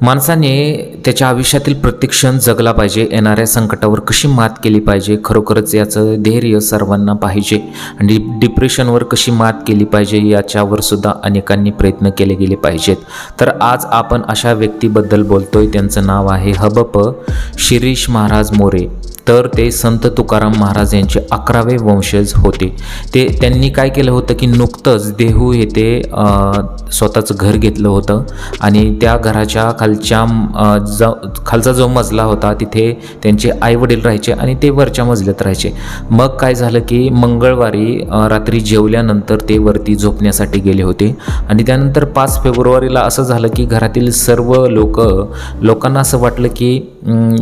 माणसाने त्याच्या आयुष्यातील प्रत्येक क्षण जगला पाहिजे येणाऱ्या संकटावर कशी मात केली पाहिजे खरोखरच याचं धैर्य सर्वांना पाहिजे आणि डिप्रेशनवर कशी मात केली पाहिजे याच्यावर सुद्धा अनेकांनी प्रयत्न केले गेले पाहिजेत. तर आज आपण अशा व्यक्तीबद्दल बोलतोय त्यांचं नाव आहे हबप शिरीष महाराज मोरे. तर ते संत तुकाराम महाराज यांचे अकरावे वंशज होते. ते त्यांनी काय केलं होतं की नुकतंच देहू येथे स्वतःचं घर घेतलं होतं आणि त्या घराच्या खालच्या जा ज खालचा जो मजला होता तिथे त्यांचे आईवडील राहायचे आणि ते वरच्या मजल्यात राहायचे. मग काय झालं की मंगळवारी रात्री जेवल्यानंतर ते वरती झोपण्यासाठी गेले होते आणि त्यानंतर पाच फेब्रुवारीला असं झालं की घरातील सर्व लोक लोकांना असं वाटलं की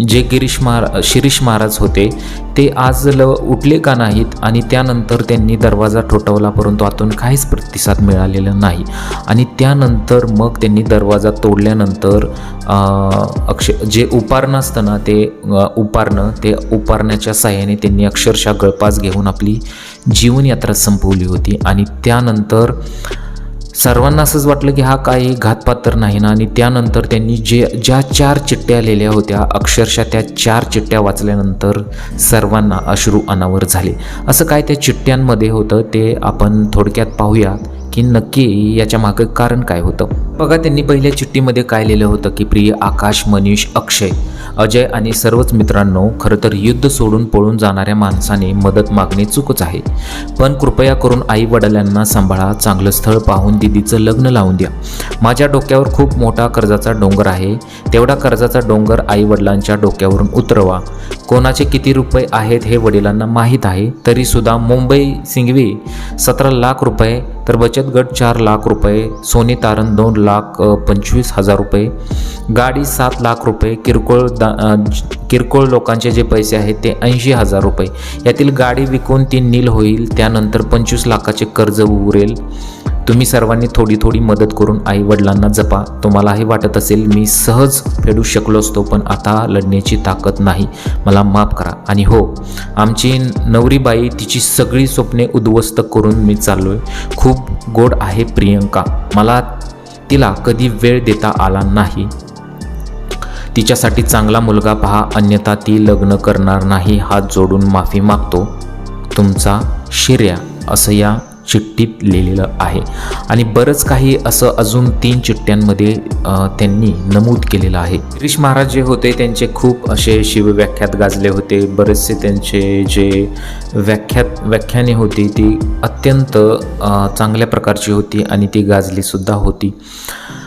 जे गिरीश महारा शिरीष महाराज होते ते आज ल उठले का नाहीत आणि त्यानंतर त्यांनी दरवाजा ठोठवला परंतु आतून काहीच प्रतिसाद मिळालेला नाही. आणि त्यानंतर मग त्यांनी दरवाजा तोडल्यानंतर अक्ष जे उपारणं असतं ना ते उपारणं ते उपारण्याच्या साह्याने त्यांनी अक्षरशः गळपास घेऊन आपली जीवनयात्रा संपवली होती. आणि त्यानंतर सर्वांना असंच वाटलं की हा काही घातपात तर नाही ना. आणि त्यानंतर त्यांनी जे ज्या चार चिठ्ठ्या लिहिल्या होत्या अक्षरशः त्या चार चिठ्ठ्या वाचल्यानंतर सर्वांना अश्रू अनावर झाले. असं काय त्या चिठ्ठ्यांमध्ये होतं ते आपण थोडक्यात पाहूयात की नक्की याच्या मागं कारण काय होतं? बघा त्यांनी पहिल्या चिठ्ठीमध्ये काय लिहिलं होतं की प्रिय आकाश मनीष अक्षय अजय आणि सर्वच मित्रांनो खरं तर युद्ध सोडून पळून जाणाऱ्या माणसाने मदत मागणे चूकच आहे. पण कृपया करून आई वडिलांना सांभाळा चांगलं स्थळ पाहून दिदीचं लग्न लावून द्या. माझ्या डोक्यावर खूप मोठा कर्जाचा डोंगर आहे. तेवढा कर्जाचा डोंगर आई वडिलांच्या डोक्यावरून उतरवा. कोणाचे किती रुपये आहेत हे वडिलांना माहीत आहे तरीसुद्धा मुंबई सिंघवी सतरा लाख रुपये तर बचत गट चार लाख रुपये सोने तारण दोन लाख पंचवीस हजार रुपये गाडी सात लाख रुपये किरकोळ दा किरकोळ लोकांचे जे पैसे आहेत ते ऐंशी हजार रुपये. यातील गाडी विकून ती नील होईल त्यानंतर पंचवीस लाखाचे कर्ज उरेल. तुम्ही सर्वांनी थोडी थोडी मदत करून आई वडिलांना जपा तुम्हालाही वाटत असेल मी सहज फेडू शकलो असतो पण आता लढण्याची ताकद नाही. मला माफ करा. आणि हो आमची नवरीबाई तिची सगळी स्वप्ने उद्ध्वस्त करून मी चाललो आहे खूप गोड आहे प्रियंका. मला तिला कधी वेळ देता आला नाही. तिच्यासाठी चांगला मुलगा पहा अन्यथा ती लग्न करणार नाही. हात जोडून माफी मागतो. तुमचा शिर्या असं या चिठ्ठीत लिहिलेलं आहे. आणि बरंच काही असं अजून तीन चिठ्ठ्यांमध्ये त्यांनी नमूद केलेलं आहे. गिरीश महाराज जे होते त्यांचे खूप असे शिवव्याख्यात गाजले होते. बरेचसे त्यांचे जे व्याख्यात व्याख्याने होती ती अत्यंत चांगल्या प्रकारची होती आणि ती गाजलीसुद्धा होती.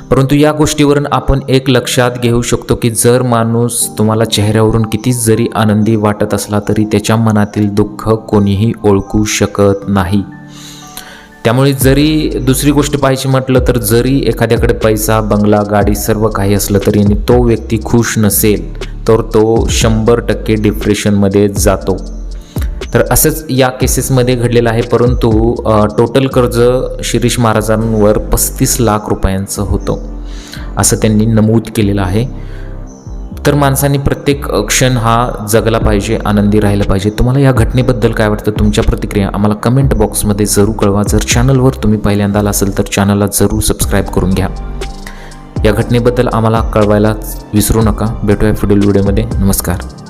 परंतु या गोष्टीवरून आपण एक लक्षात घेऊ शकतो की जर माणूस तुम्हाला चेहऱ्यावरून कितीच जरी आनंदी वाटत असला तरी त्याच्या मनातील दुःख कोणीही ओळखू शकत नाही. त्यामुळे जरी दुसरी गोष्ट पाहायची म्हटलं तर जरी एखाद्याकडे पैसा बंगला गाडी सर्व काही असलं तरी आणि तो व्यक्ती खुश नसेल तर तो शंभर टक्के डिप्रेशनमध्ये जातो. तर असंच या केसेसमध्ये घडलेलं आहे परंतु टोटल कर्ज शिरीष महाराजांवर पस्तीस लाख रुपयांचं होतं. असं त्यांनी नमूद केलेलं आहे. तर माणसाने प्रत्येक क्षण हा जगला पाहिजे आनंदी राहिला पाहिजे. तुम्हाला या घटनेबद्दल काय वाटतं? तुमच्या प्रतिक्रिया आम्हाला कमेंट बॉक्समध्ये जरूर कळवा. जर चॅनलवर तुम्ही पहिल्यांदा आला असेल तर चॅनलला जरूर सबस्क्राईब करून घ्या. या घटनेबद्दल आम्हाला कळवायला विसरू नका. भेटूया पुढील व्हिडिओमध्ये. नमस्कार.